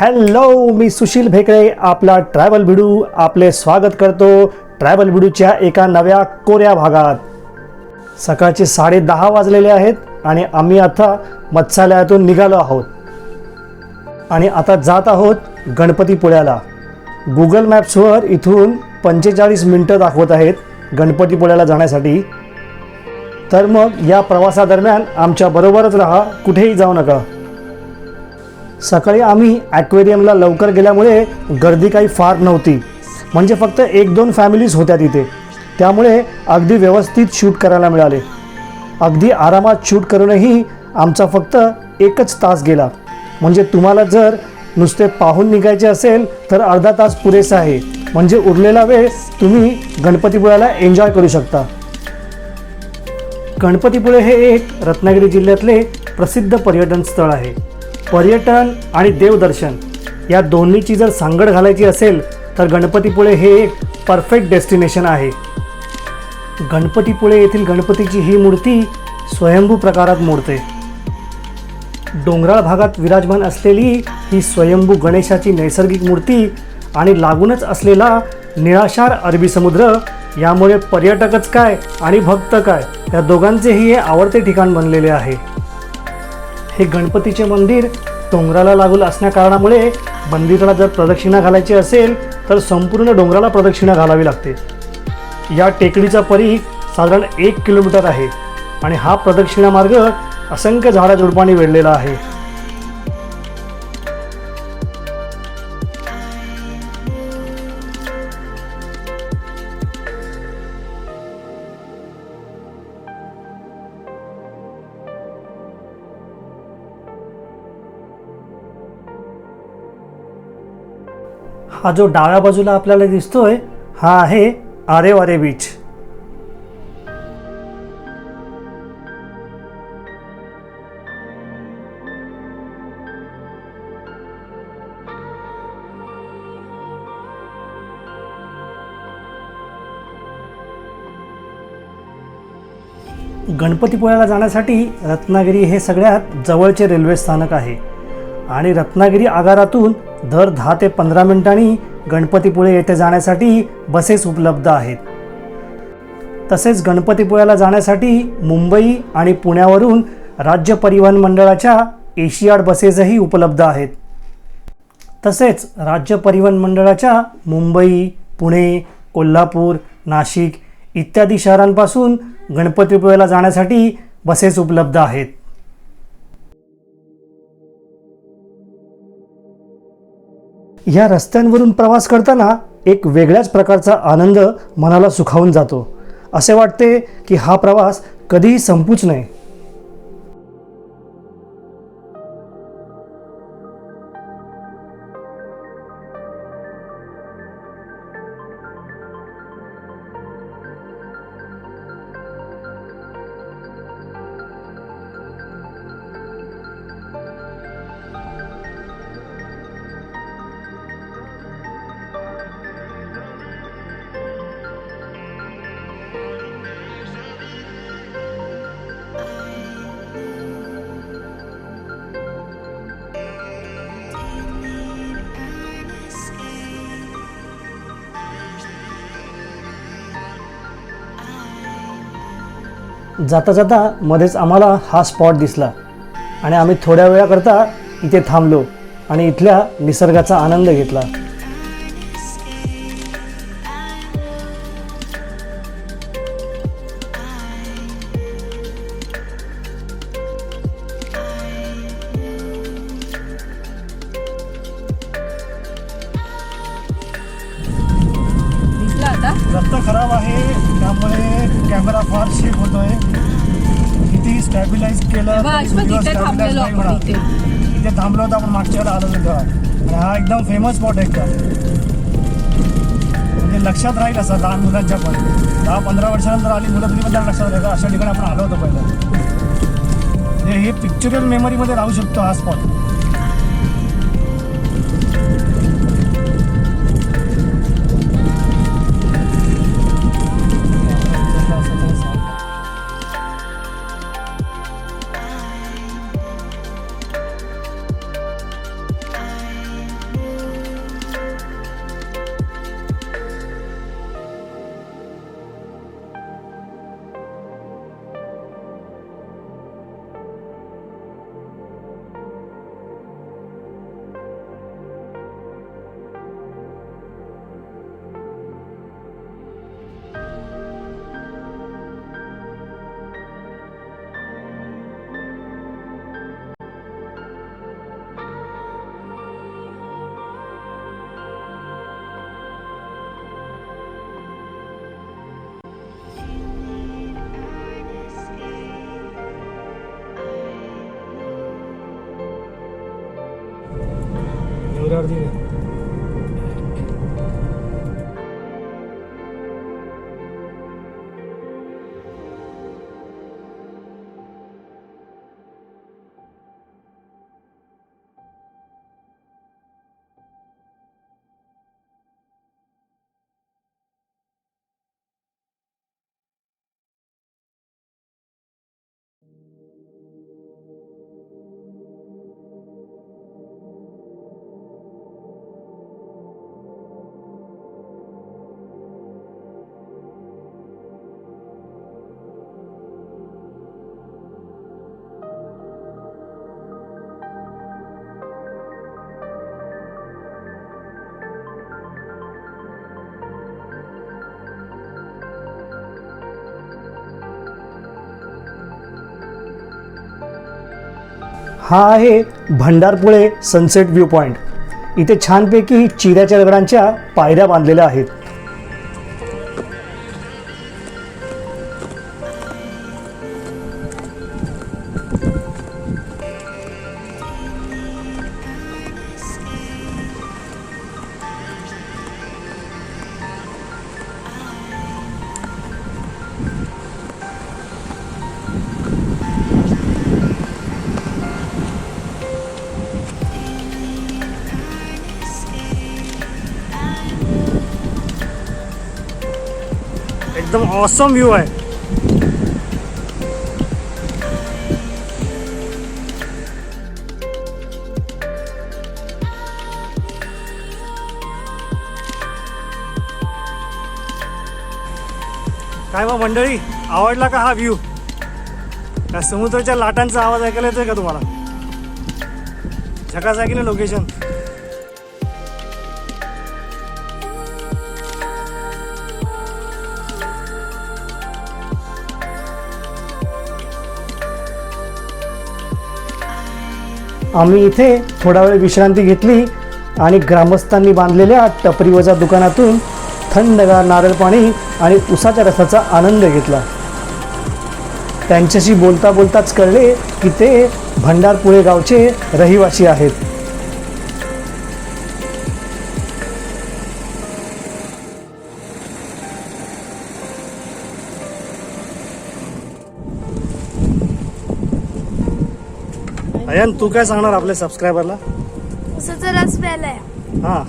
Hello मी सुशील भेकळे आपला travel भिडू आपले स्वागत करतो ट्रॅव्हल भिडूच्या एका नव्या कोऱ्या भागात. सकाळचे साडे दहा वाजलेले आहेत आणि आम्ही आता मत्स्यालयातून निघालो आहोत. आणि आता जात आहोत गणपतीपुळ्याला गुगल मॅप्सवर इथून पंचेचाळीस मिनटं दाखवत आहेत गणपतीपुळ्याला जाण्यासाठी. तर मग या प्रवासादरम्यान आमच्या बरोबरच राहा कुठेही जाऊ नका. सकाळी आम्ही ॲक्वेरियमला लवकर गेल्यामुळे गर्दी काही फार नव्हती. म्हणजे फक्त एक दोन फॅमिलीज होत्या तिथे. त्यामुळे अगदी व्यवस्थित शूट करायला मिळाले. अगदी आरामात शूट करूनही आमचा फक्त एकच तास गेला. म्हणजे तुम्हाला जर नुसते पाहून निघायचे असेल तर अर्धा तास पुरेसा आहे. म्हणजे उरलेला वेळ तुम्ही गणपतीपुळ्याला एन्जॉय करू शकता. गणपतीपुळे हे एक रत्नागिरी जिल्ह्यातले प्रसिद्ध पर्यटन स्थळ आहे. पर्यटन आणि देवदर्शन या दोन्हीची जर सांगड घालायची असेल तर गणपतीपुळे हे एक परफेक्ट डेस्टिनेशन आहे. गणपतीपुळे येथील गणपतीची ही मूर्ती स्वयंभू प्रकारात मोडते. डोंगराळ भागात विराजमान असलेली ही स्वयंभू गणेशाची नैसर्गिक मूर्ती आणि लागूनच असलेला निळाशार अरबी समुद्र यामुळे पर्यटकच काय आणि भक्त काय या दोघांचेही हे आवडते ठिकाण बनलेले आहे. हे गणपतीचे मंदिर डोंगराला लागून असण्याकारणामुळे मंदिराला जर प्रदक्षिणा घालायची असेल तर संपूर्ण डोंगराला प्रदक्षिणा घालावी लागते. या टेकडीचा परी साधारण एक किलोमीटर आहे आणि हा प्रदक्षिणा मार्ग असंख्य झाडाझुडपांनी वेढलेला आहे. हा जो डाव्या बाजूला आपल्याला दिसतोय हा आहे आरे वारे बीच गणपतीपुळ्याला जाण्यासाठी रत्नागिरी हे सगळ्यात जवळचे रेल्वे स्थानक आहे. आणि रत्नागिरी आगारातून दर दहा ते पंधरा मिनिटांनी गणपतीपुळे येथे जाण्यासाठी बसेस उपलब्ध आहेत. तसेच गणपतीपुळ्याला जाण्यासाठी मुंबई आणि पुण्यावरून राज्य परिवहन मंडळाच्या एशियाड बसेसही उपलब्ध आहेत. तसेच राज्य परिवहन मंडळाच्या मुंबई पुणे कोल्हापूर नाशिक इत्यादी शहरांपासून गणपतीपुळ्याला जाण्यासाठी बसेस उपलब्ध आहेत. ह्या रस्त्यांवरून प्रवास करताना एक वेगळ्याच प्रकारचा आनंद मनाला सुखावून जातो. असे वाटते की हा प्रवास कधीही संपूच नये जाता जाता मध्येच आम्हाला हा स्पॉट दिसला. आणि आम्ही थोड्या वेळाकरता इथे थांबलो आणि इथल्या निसर्गाचा आनंद घेतला. इथे. थांबलो होतो आपण मागच्या वेळेला आलो होतो तेव्हा आणि हा एकदम फेमस स्पॉट आहे का म्हणजे लक्षात राहील असं लहान मुलांच्या पण. दहा पंधरा वर्षानंतर आली मुलं तरी पण त्याला लक्षात राहील अशा ठिकाणी आपण आलो होतो पहिलं. हे पिक्चरल मेमरीमध्ये राहू शकतो हा स्पॉट हा आहे भंडारपुळे सनसेट व्ह्यू पॉईंट इथे छानपैकी चिऱ्याच्या दगडांच्या पायऱ्या बांधलेल्या आहेत. ऑसम व्ह्यू आहे. काय मग मंडळी आवडला का हा व्ह्यू त्या समुद्राच्या लाटांचा आवाज ऐकायला येतोय का तुम्हाला? झकास आहे की नाही लोकेशन आम्ही इथे थोडा वेळ विश्रांती घेतली आणि ग्रामस्थांनी बांधलेल्या टपरीवजा दुकानातून थंडगार नारळ पाणी आणि उसाच्या रसाचा आनंद घेतला. त्यांच्याशी बोलता बोलताच कळले की ते भंडारपुळे गावचे रहिवासी आहेत. अयन तू काय सांगणार आपल्या सबस्क्रायबरला उसाचा रस प्यायलाय हां हा.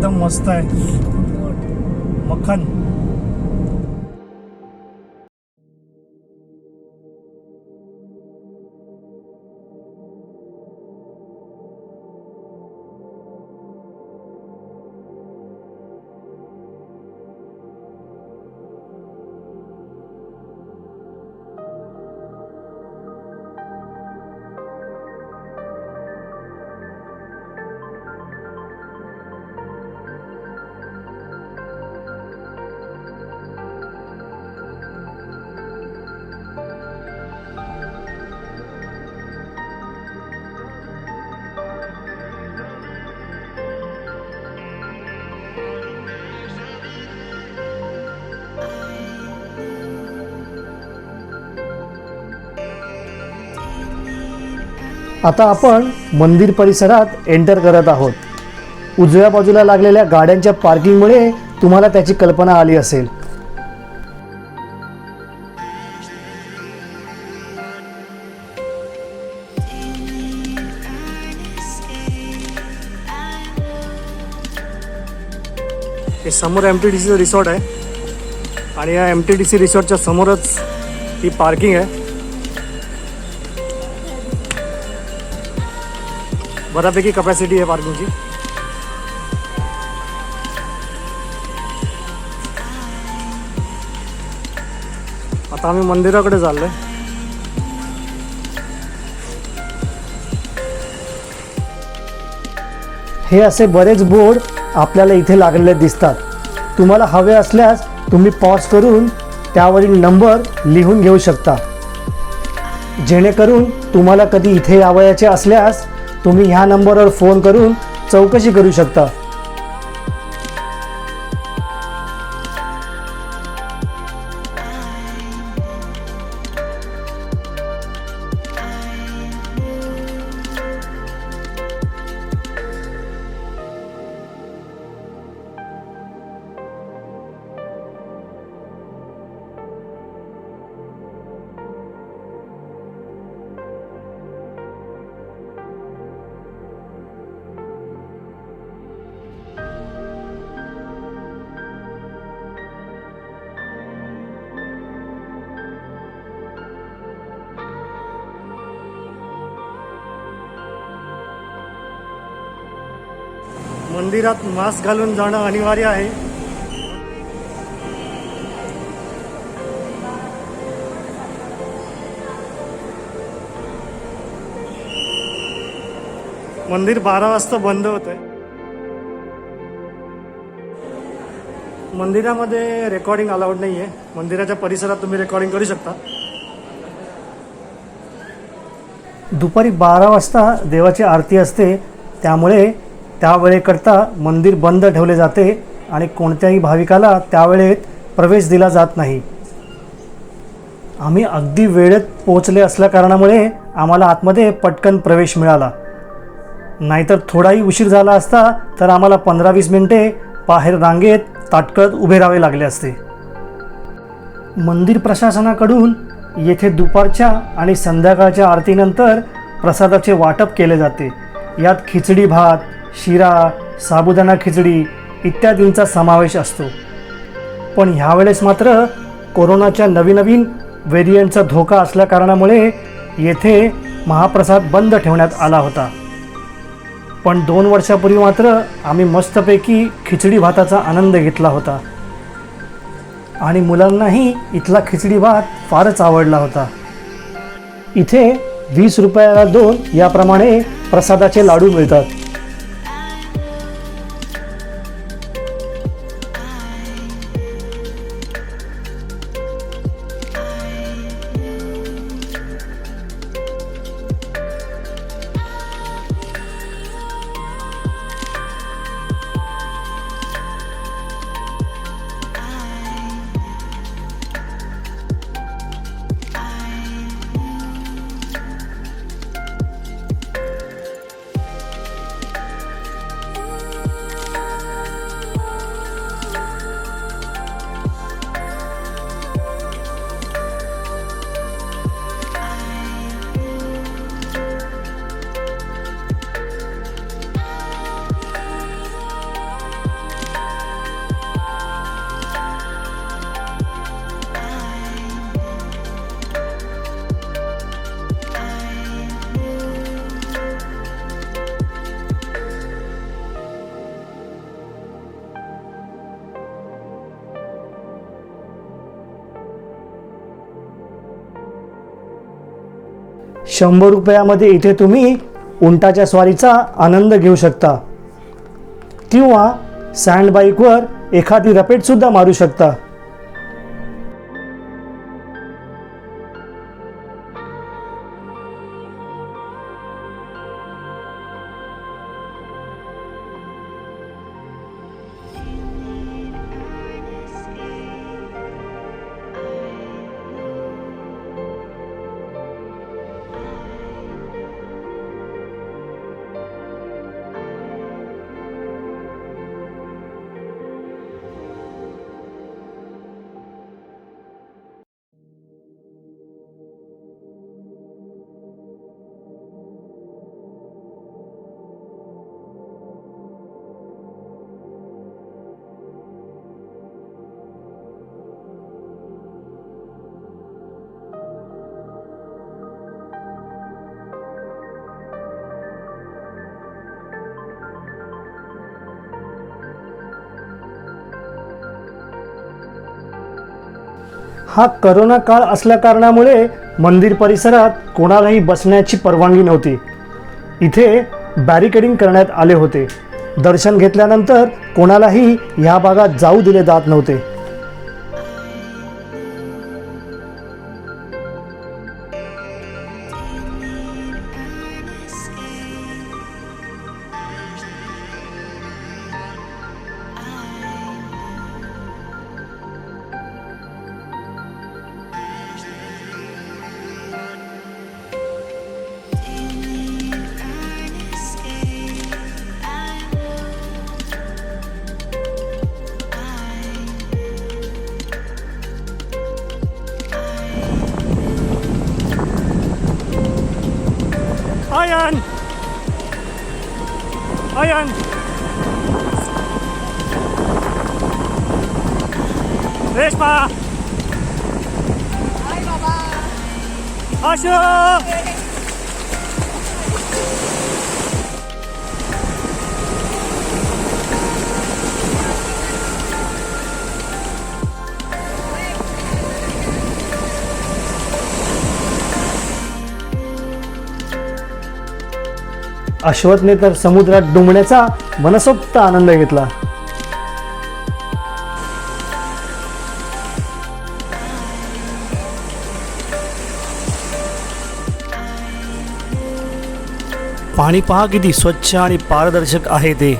एकदम मस्त आहे. मक्खन. आता आपण मंदिर परिसरात एंटर करत आहोत. उजव्या बाजूला लागलेल्या गाड्यांच्या पार्किंगमुळे तुम्हाला त्याची कल्पना आली असेल. हे समोर एम टी डी सीचं रिसॉर्ट आहे. आणि या एम टी डी सी रिसॉर्टच्या समोरच ही पार्किंग आहे. बऱ्यापैकी कपॅसिटी आहे पार्किंगची. आता आम्ही मंदिराकडे चाललोय. हे असे बरेच बोर्ड आपल्याला इथे लागलेले दिसतात. तुम्हाला हवे असल्यास तुम्ही पॉज करून त्यावरील नंबर लिहून घेऊ शकता. जेणेकरून तुम्हाला कधी इथे यावयाचे असल्यास तुम्ही ह्या नंबरवर फोन करून चौकशी करू शकता. मंदिरात मास्क घालून जाणं अनिवार्य आहे. मंदिर बारा वाजता बंद होत आहे मंदिरामध्ये रेकॉर्डिंग अलाउड नाही आहे मंदिराच्या परिसरात तुम्ही रेकॉर्डिंग करू शकता. दुपारी बारा वाजता देवाची आरती असते. त्यामुळे त्यावेळेकरता मंदिर बंद ठेवले जाते आणि कोणत्याही भाविकाला त्यावेळेत प्रवेश दिला जात नाही. आम्ही अगदी वेळेत पोहोचले असल्या कारणामुळे आम्हाला आतमध्ये पटकन प्रवेश मिळाला. नाहीतर थोडाही उशीर झाला असता तर आम्हाला पंधरा वीस मिनिटे बाहेर रांगेत ताटकळत उभे राहावे लागले असते. मंदिर प्रशासनाकडून येथे दुपारच्या आणि संध्याकाळच्या आरतीनंतर प्रसादाचे वाटप केले जाते. यात खिचडी भात शिरा साबुदाणा खिचडी इत्यादींचा समावेश असतो. पण ह्यावेळेस मात्र कोरोनाच्या नवीन नवीन व्हेरियंटचा धोका असल्याकारणामुळे येथे महाप्रसाद बंद ठेवण्यात आला होता. पण दोन वर्षापूर्वी मात्र आम्ही मस्तपैकी खिचडी भाताचा आनंद घेतला होता. आणि मुलांनाही इथला खिचडी भात फारच आवडला होता. इथे वीस रुपयाला दोन याप्रमाणे प्रसादाचे लाडू मिळतात. शंभर रुपयामध्ये इथे तुम्ही उंटाच्या स्वारीचा आनंद घेऊ शकता. किंवा सँड बाईकवर एखादी रपेटसुद्धा मारू शकता. हा करोना काळ असल्या कारणामुळे मंदिर परिसरात कोणालाही बसण्याची परवानगी नव्हती. इथे बॅरिकेडिंग करण्यात आले होते. दर्शन घेतल्यानंतर कोणालाही ह्या भागात जाऊ दिले जात नव्हते. आशा अश्वथने तर समुद्रात डुंबण्याचा मनसोक्त आनंद घेतला. पाणी पहा किती स्वच्छ आणि पारदर्शक आहे ते.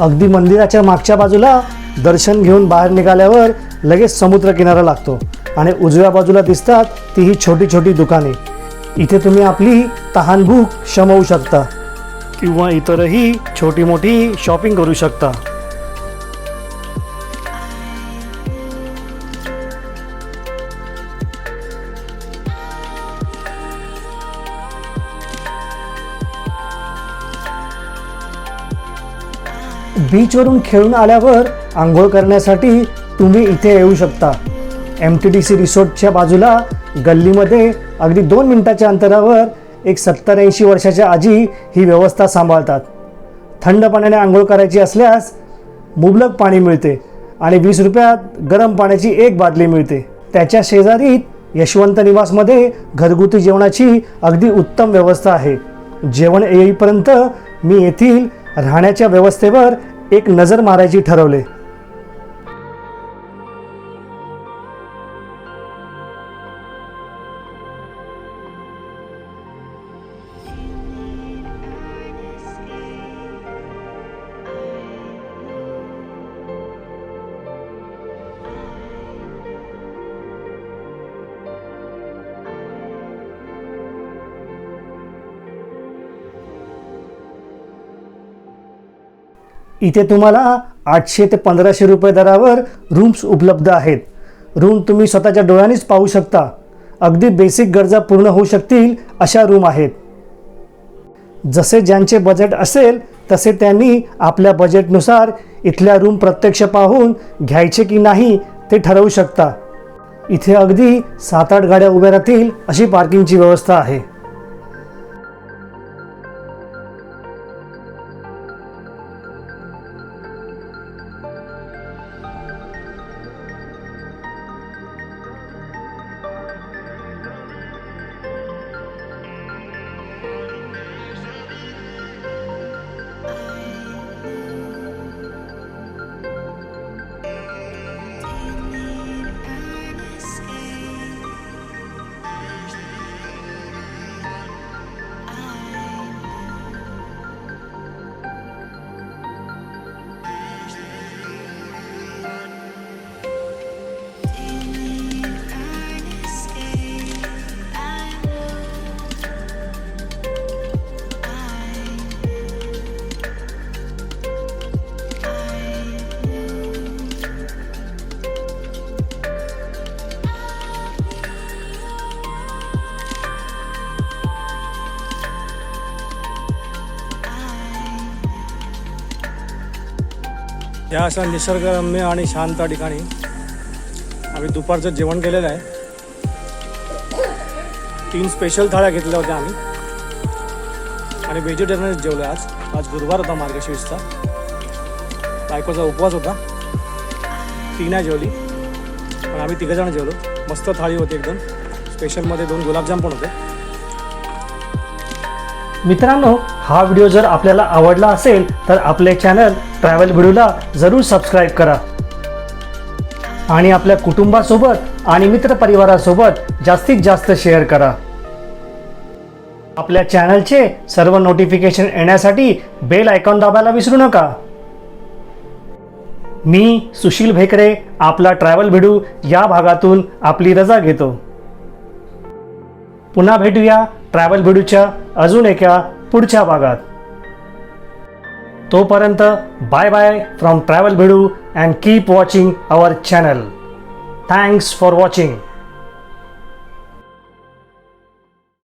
अगदी मंदिराच्या मागच्या बाजूला दर्शन घेऊन बाहेर निघाल्यावर लगेच समुद्र किनारा लागतो आणि उजव्या बाजूला दिसतात ती ही छोटी छोटी दुकाने. इथे तुम्ही आपली तहानभूक शमवू शकता किंवा इतरही छोटी मोठी शॉपिंग करू शकता. बीचवरून खेळून आल्यावर आंघोळ करण्यासाठी तुम्ही इथे येऊ शकता. एम टी डी सी रिसॉर्टच्या बाजूला गल्लीमध्ये अगदी दोन मिनटाच्या अंतरावर एक सत्तर ऐंशी वर्षाच्या आजी ही व्यवस्था सांभाळतात. थंड पाण्याने आंघोळ करायची असल्यास मुबलक पाणी मिळते आणि वीस रुपयात गरम पाण्याची एक बादली मिळते. त्याच्या शेजारीत यशवंत निवासमध्ये घरगुती जेवणाची अगदी उत्तम व्यवस्था आहे. जेवण येईपर्यंत मी येथील राहण्याच्या व्यवस्थेवर एक नजर मारायची ठरवले. इथे तुम्हाला आठशे ते पंधराशे रुपये दरावर रूम्स उपलब्ध आहेत. रूम तुम्ही स्वतःच्या डोळ्यांनीच पाहू शकता. अगदी बेसिक गरजा पूर्ण होऊ शकतील अशा रूम आहेत. जसे ज्यांचे बजेट असेल तसे त्यांनी आपल्या बजेटनुसार इथल्या रूम प्रत्यक्ष पाहून घ्यायचे की नाही ते ठरवू शकता. इथे अगदी सात आठ गाड्या उभ्या राहतील अशी पार्किंगची व्यवस्था आहे. या अशा निसर्गरम्य आणि शांत ठिकाणी आम्ही दुपारचं जेवण केलेलं आहे. तीन स्पेशल थाळ्या घेतल्या होत्या आम्ही. आणि व्हेजिटेरियनच जेवलं आज. आज गुरुवार होता मार्गशीर्षचा. बायकोचा उपवास होता. ती नाही जेवली. पण आम्ही तिघंजण जेवलो. मस्त थाळी होती एकदम. स्पेशलमध्ये दोन गुलाबजाम पण होते. मित्रांनो हा व्हिडिओ जर आपल्याला आवडला असेल तर आपले चॅनल ट्रॅव्हल व्हिडिओला जरूर सबस्क्राईब करा. आणि आपल्या कुटुंबासोबत आणि मित्रपरिवारासोबत जास्तीत जास्त शेअर करा. आपल्या चॅनलचे सर्व नोटिफिकेशन येण्यासाठी बेल आयकॉन दाबायला विसरू नका. मी सुशील भेकरे आपला ट्रॅव्हल भिडू या भागातून आपली रजा घेतो. पुन्हा भेटूया ट्रॅव्हल भिडूच्या अजून एका पुढच्या भागात. तोपर्यंत bye bye from travel Bhidu and keep watching our channel thanks for watching